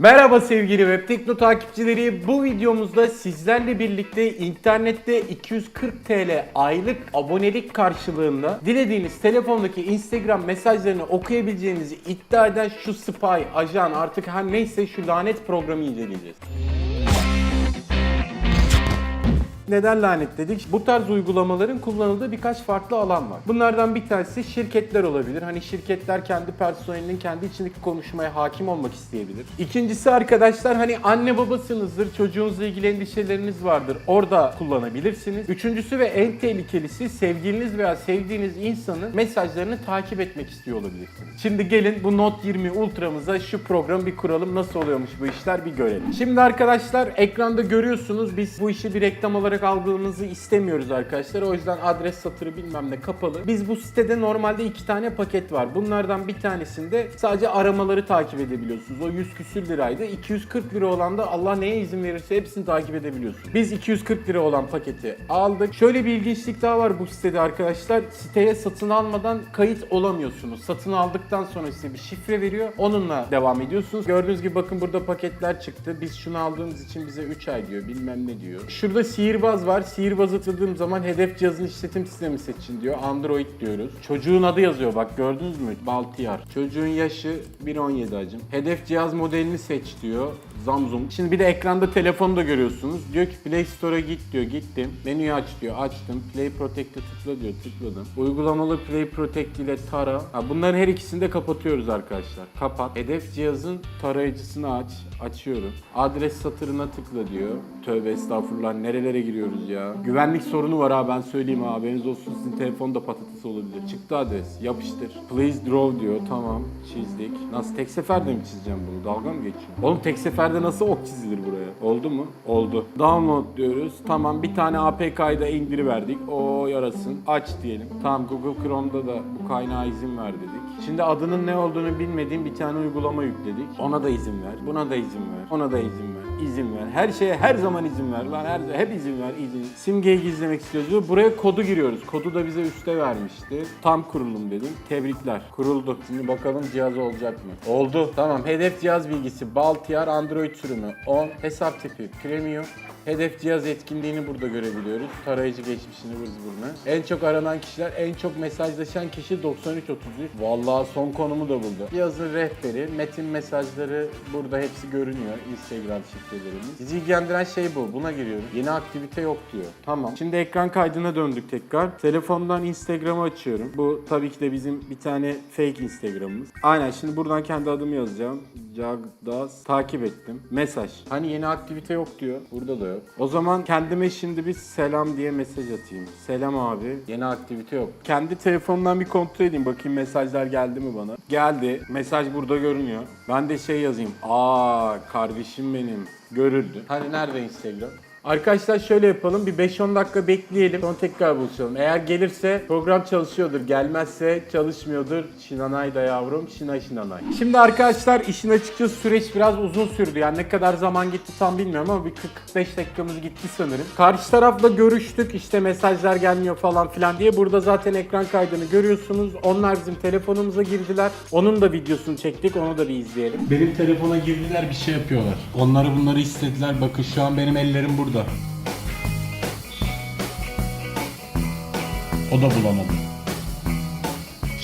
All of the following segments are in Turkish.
Merhaba sevgili Web Tekno takipçileri. Bu videomuzda sizlerle birlikte internette 240 TL aylık abonelik karşılığında dilediğiniz telefondaki Instagram mesajlarını okuyabileceğinizi iddia eden şu spy, ajan artık her neyse şu lanet programı inceleyeceğiz. Neden lanet dedik? Bu tarz uygulamaların kullanıldığı birkaç farklı alan var. Bunlardan bir tanesi şirketler olabilir. Hani şirketler kendi personelinin kendi içindeki konuşmaya hakim olmak isteyebilir. İkincisi arkadaşlar hani anne babasınızdır, çocuğunuzla ilgili endişeleriniz vardır. Orada kullanabilirsiniz. Üçüncüsü ve en tehlikelisi sevgiliniz veya sevdiğiniz insanın mesajlarını takip etmek istiyor olabilirsiniz. Şimdi gelin bu Note 20 Ultra'mıza şu programı bir kuralım. Nasıl oluyormuş bu işler bir görelim. Şimdi arkadaşlar ekranda görüyorsunuz biz bu işi bir reklam olarak algılamanızı istemiyoruz arkadaşlar. O yüzden adres satırı bilmem ne kapalı. Biz bu sitede normalde iki tane paket var. Bunlardan bir tanesinde sadece aramaları takip edebiliyorsunuz. O 100 küsür liraydı. 240 lira olan da Allah neye izin verirse hepsini takip edebiliyorsunuz. Biz 240 lira olan paketi aldık. Şöyle bir ilginçlik daha var bu sitede arkadaşlar. Siteye satın almadan kayıt olamıyorsunuz. Satın aldıktan sonra size bir şifre veriyor. Onunla devam ediyorsunuz. Gördüğünüz gibi bakın burada paketler çıktı. Biz şunu aldığımız için bize 3 ay diyor. Bilmem ne diyor. Şurada sihirbaz var. Sihirbazı tıkladığım zaman hedef cihazın işletim sistemi seçin diyor. Android diyoruz. Çocuğun adı yazıyor bak gördünüz mü? Baltiyar. Çocuğun yaşı 1.17 acım. Hedef cihaz modelini seç diyor. Samsung. Şimdi bir de ekranda telefonu da görüyorsunuz. Diyor ki Play Store'a git diyor. Gittim. Menüyü aç diyor. Açtım. Play Protect'e tıkla diyor. Tıkladım. Uygulamalı Play Protect ile tara. Ha, bunların her ikisini de kapatıyoruz arkadaşlar. Kapat. Hedef cihazın tarayıcısını aç. Açıyorum. Adres satırına tıkla diyor. Tövbe estağfurullah. Nerelere giriyoruz ya? Güvenlik sorunu var ha ben söyleyeyim ha. Haberiniz olsun sizin telefonda patates olabilir. Çıktı adres. Yapıştır. Please draw diyor. Tamam. Çizdik. Nasıl? Tek seferde mi çizeceğim bunu? Dalga mı geçiyor? Oğlum tek seferde nasıl ok çizilir buraya? Oldu mu? Oldu. Download diyoruz. Tamam bir tane APK'yı da indiriverdik. O yarasın. Aç diyelim. Tamam Google Chrome'da da bu kaynağa izin ver dedik. Şimdi adının ne olduğunu bilmediğim bir tane uygulama yükledik. Ona da izin ver. Buna da izin ver. Ona da izin ver. İzin ver. Her şeye her zaman izin ver. Lan her hep izin ver. izin. Simgeyi gizlemek istiyoruz. Buraya kodu giriyoruz. Kodu da bize üste vermişti. Tam kurulum dedim. Tebrikler. Kuruldu. Şimdi bakalım cihaz olacak mı? Oldu. Tamam. Hedef cihaz bilgisi. Baltiyar Android sürümü. 10. Hesap tipi. Premium. Hedef cihaz etkinliğini burada görebiliyoruz. Tarayıcı geçmişini vız burnu. En çok aranan kişiler, en çok mesajlaşan kişi 9333. Vallahi son konumu da buldu. Cihazın rehberi, metin mesajları burada hepsi görünüyor. Instagram şifrelerimiz. Bizi ilgilendiren şey bu. Buna giriyorum. Yeni aktivite yok diyor. Tamam. Şimdi ekran kaydına döndük tekrar. Telefondan Instagram'ı açıyorum. Bu tabii ki de bizim bir tane fake Instagram'ımız. Aynen şimdi buradan kendi adımı yazacağım. Cagdas takip ettim. Mesaj. Hani yeni aktivite yok diyor. Burada da yok. O zaman kendime şimdi bir selam diye mesaj atayım. Selam abi. Yeni aktivite yok. Kendi telefondan bir kontrol edeyim. Bakayım mesajlar geldi mi bana. Geldi. Mesaj burada görünüyor. Ben de şey yazayım. Aa kardeşim benim. Görüldü. Hani nerede Instagram? Arkadaşlar şöyle yapalım. Bir 5-10 dakika bekleyelim. Sonra tekrar buluşalım. Eğer gelirse program çalışıyordur. Gelmezse çalışmıyordur. Şinanay da yavrum. Şina şinanay. Şimdi arkadaşlar işin açıkçası süreç biraz uzun sürdü. Yani ne kadar zaman gitti tam bilmiyorum ama bir 40-45 dakikamız gitti sanırım. Karşı tarafla görüştük. İşte mesajlar gelmiyor falan filan diye. Burada zaten ekran kaydını görüyorsunuz. Onlar bizim telefonumuza girdiler. Onun da videosunu çektik. Onu da bir izleyelim. Benim telefona girdiler bir şey yapıyorlar. Onları bunları istediler. Bakın şu an benim ellerim burada. O da bulamadı.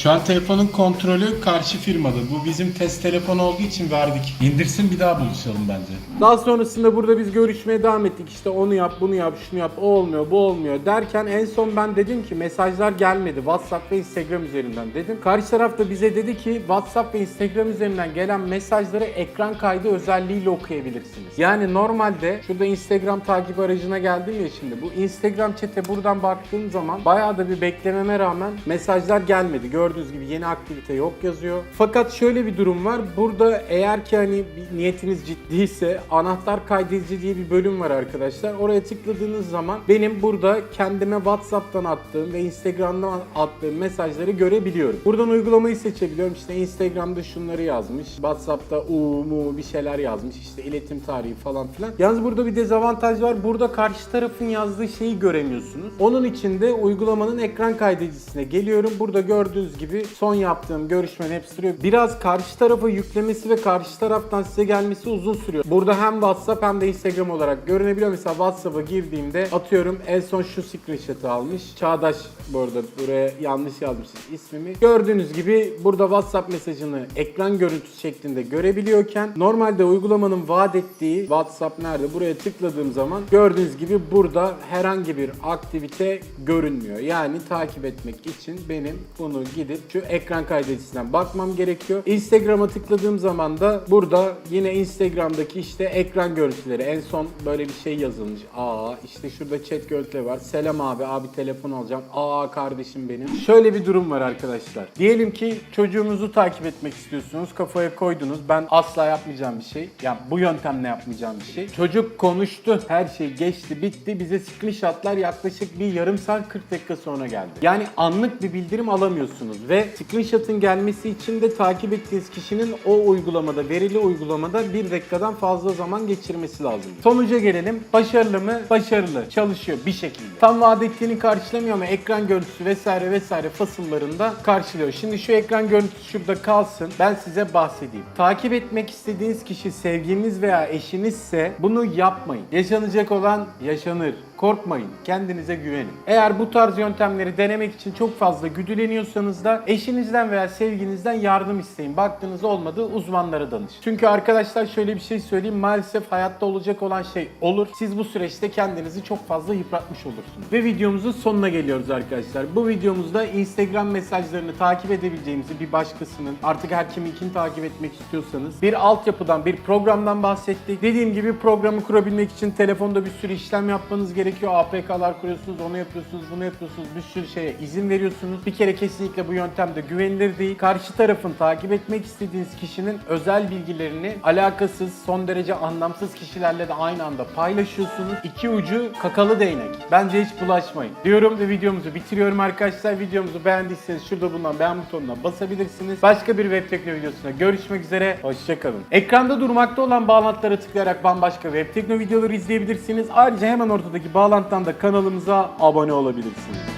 Şu an telefonun kontrolü karşı firmada. Bu bizim test telefonu olduğu için verdik. İndirsin bir daha buluşalım bence. Daha sonrasında burada biz görüşmeye devam ettik. İşte onu yap, bunu yap, şunu yap, o olmuyor, bu olmuyor derken en son ben dedim ki mesajlar gelmedi. WhatsApp ve Instagram üzerinden dedim. Karşı taraf da bize dedi ki WhatsApp ve Instagram üzerinden gelen mesajları ekran kaydı özelliğiyle okuyabilirsiniz. Yani normalde şurada Instagram takip aracına geldim ya şimdi. Bu Instagram chat'e buradan baktığım zaman bayağı da bir beklememe rağmen mesajlar gelmedi. Gördüğünüz gibi yeni aktivite yok yazıyor. Fakat şöyle bir durum var. Burada eğer ki hani niyetiniz ciddiyse anahtar kaydedici diye bir bölüm var arkadaşlar. Oraya tıkladığınız zaman benim burada kendime WhatsApp'tan attığım ve Instagram'dan attığım mesajları görebiliyorum. Buradan uygulamayı seçebiliyorum. İşte Instagram'da şunları yazmış. WhatsApp'ta u bir şeyler yazmış. İşte iletim tarihi falan filan. Yalnız burada bir dezavantaj var. Burada karşı tarafın yazdığı şeyi göremiyorsunuz. Onun için de uygulamanın ekran kaydedicisine geliyorum. Burada gördüğünüz gibi son yaptığım görüşmenin hepsi duruyor. Biraz karşı tarafa yüklemesi ve karşı taraftan size gelmesi uzun sürüyor. Burada hem WhatsApp hem de Instagram olarak görünebiliyor. Mesela WhatsApp'a girdiğimde atıyorum en son şu screenshot'ı almış. Çağdaş bu arada buraya yanlış yazmışız ismimi. Gördüğünüz gibi burada WhatsApp mesajını ekran görüntüsü şeklinde görebiliyorken normalde uygulamanın vaat ettiği WhatsApp nerede? Buraya tıkladığım zaman gördüğünüz gibi burada herhangi bir aktivite görünmüyor. Yani takip etmek için benim bunu gidip şu ekran kaydedicisinden bakmam gerekiyor. Instagram'a tıkladığım zaman da burada yine Instagram'daki işte ekran görüntüleri en son böyle bir şey yazılmış. Aa işte şurada chat görüntüleri var. Selam abi abi telefon alacağım. Aa kardeşim benim. Şöyle bir durum var arkadaşlar. Diyelim ki çocuğunuzu takip etmek istiyorsunuz. Kafaya koydunuz. Ben asla yapmayacağım bir şey. Yani bu yöntemle yapmayacağım bir şey. Çocuk konuştu. Her şey geçti bitti. Bize screenshotlar yaklaşık bir yarım saat 40 dakika sonra geldi. Yani anlık bir bildirim alamıyorsunuz ve screenshot'ın gelmesi için de takip ettiğiniz kişinin o uygulamada, verili uygulamada bir dakikadan fazla zaman geçirmesi lazım. Sonuca gelelim. Başarılı mı? Başarılı. Çalışıyor bir şekilde. Tam vaat ettiğini karşılamıyor ama ekran görüntüsü vesaire vesaire fasıllarında karşılıyor. Şimdi şu ekran görüntüsü şurada kalsın. Ben size bahsedeyim. Takip etmek istediğiniz kişi sevgiliniz veya eşinizse bunu yapmayın. Yaşanacak olan yaşanır. Korkmayın. Kendinize güvenin. Eğer bu tarz yöntemleri denemek için çok fazla güdüleniyorsanız da eşinizden veya sevginizden yardım isteyin. Baktığınız olmadı uzmanlara danış. Çünkü arkadaşlar şöyle bir şey söyleyeyim. Maalesef hayatta olacak olan şey olur. Siz bu süreçte kendinizi çok fazla yıpratmış olursunuz. Ve videomuzun sonuna geliyoruz arkadaşlar. Bu videomuzda Instagram mesajlarını takip edebileceğimizi bir başkasının artık her kiminkini takip etmek istiyorsanız bir altyapıdan bir programdan bahsettik. Dediğim gibi programı kurabilmek için telefonda bir sürü işlem yapmanız gerekiyor. APK'lar kuruyorsunuz, onu yapıyorsunuz, bunu yapıyorsunuz. Bir sürü şeye izin veriyorsunuz. Bir kere kesinlikle bu yöntemde güvenilir değil. Karşı tarafın takip etmek istediğiniz kişinin özel bilgilerini alakasız, son derece anlamsız kişilerle de aynı anda paylaşıyorsunuz. İki ucu kakalı değnek. Bence hiç bulaşmayın. Diyorum ve videomuzu bitiriyorum arkadaşlar. Videomuzu beğendiyseniz şurada bulunan beğen butonuna basabilirsiniz. Başka bir web tekno videosuna görüşmek üzere. Hoşçakalın. Ekranda durmakta olan bağlantılara tıklayarak bambaşka web tekno videoları izleyebilirsiniz. Ayrıca hemen ortadaki bağlantıdan da kanalımıza abone olabilirsiniz.